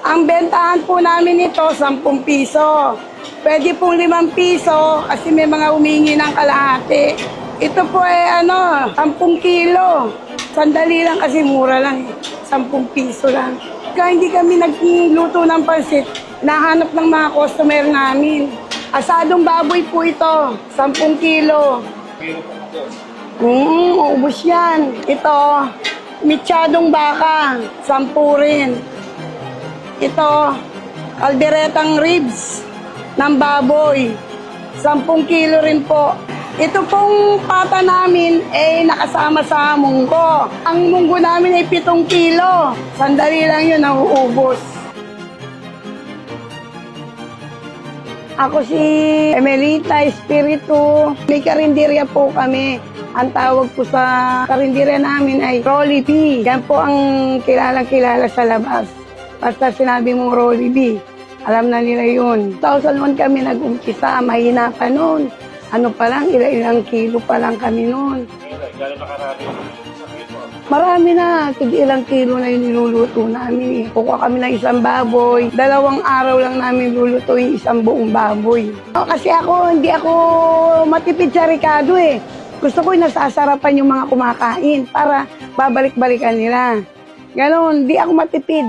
Ang bentahan po namin ito, 10 piso. Pwede pong 5 piso kasi may mga humingi ng kalahati. Ito po ay ano, 10 kilo. Sandali lang kasi mura lang eh. 10 piso lang. Kaya hindi kami nagluto ng pansit, nahanap ng mga customer namin. Asadong baboy po ito, 10 kilo. Mm, ubos yan. Ito, mitsadong baka, 10 rin. Ito, kalderetang ribs ng baboy. 10 kilo rin po. Ito pong pata namin ay nakasama sa munggo. Ang munggo namin ay 7 kilo. Sandali lang yun, nauubos. Ako si Emelita Espiritu. May karinderya po kami. Ang tawag po sa karinderya namin ay Rolly B. Yan po ang kilalang kilala sa labas. Basta sinabi mong Rolly B, alam na nila yun. 2001 kami nag-umpisa, mahina pa noon. Ano pa lang, ilang kilo pa lang kami noon. Mo? Marami na, tig ilang kilo na yung niluluto namin eh. Kukuha kami ng isang baboy, dalawang araw lang namin lulutuin isang buong baboy. Oh, Kasi ako, hindi ako matipid sa Ricardo eh. Gusto ko yung nasasarapan yung mga kumakain para babalik-balikan nila. Ganon, hindi ako matipid.